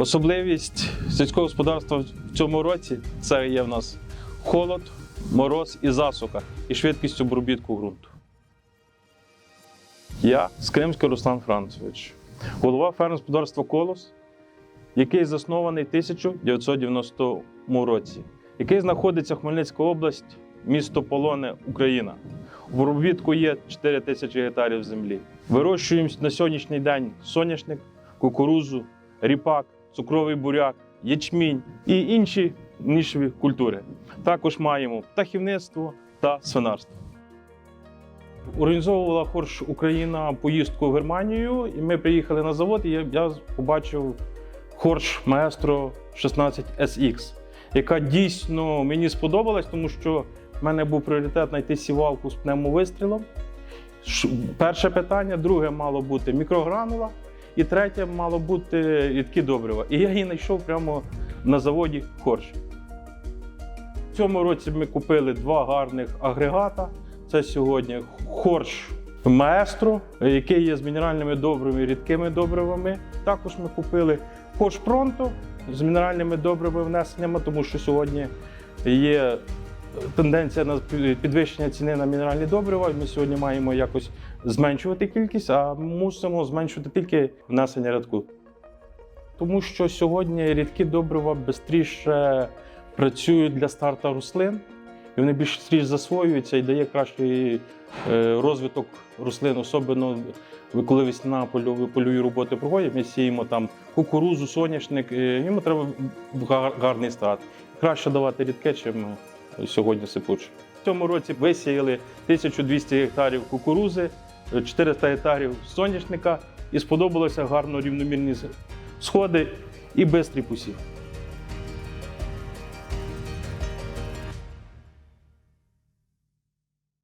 Особливість сільського господарства в цьому році це є в нас холод, мороз і засуха, і швидкість обробітку ґрунту. Я Скримський Руслан Францович, голова фермерського Колос, який заснований в 1990 році, який знаходиться Хмельницька область, місто Полоне, Україна. В обробітку є 4 тисячі гектарів землі. Вирощуємо на сьогоднішній день соняшник, кукурузу, ріпак, цукровий буряк, ячмінь і інші нішеві культури. Також маємо птахівництво та свинарство. Організовувала Хорш Україна поїздку в Германію, і ми приїхали на завод, і я, побачив Хорш Маестро 16 SX, яка дійсно мені сподобалась, тому що в мене був пріоритет знайти сівалку з пневмовистрілом. Перше питання, друге мало бути мікрогранула, і третє мало бути рідкі добрива. І я її знайшов прямо на заводі Хорш. В цьому році ми купили два гарних агрегата. Це сьогодні Хорш Маестро, який є з мінеральними добривами і рідкими добривами. Також ми купили Хорш Пронто з мінеральними добривими внесеннями, тому що сьогодні є тенденція на підвищення ціни на мінеральні добрива. Ми сьогодні маємо якось зменшувати кількість, а мусимо зменшувати тільки внесення рядку. Тому що сьогодні рідкі добрива швидше працюють для старта рослин, і вони більш швидше засвоюються і дає кращий е, розвиток рослин, особливо коли весна польові роботи проходять. Ми сіємо там кукурузу, соняшник, е, йому треба гарний старт. Краще давати рідке, чим сьогодні сипуче. В цьому році висіяли 1200 гектарів кукурузи, е, 400 гектарів соняшника і сподобалося гарно рівномірні сходи і бистрі посів.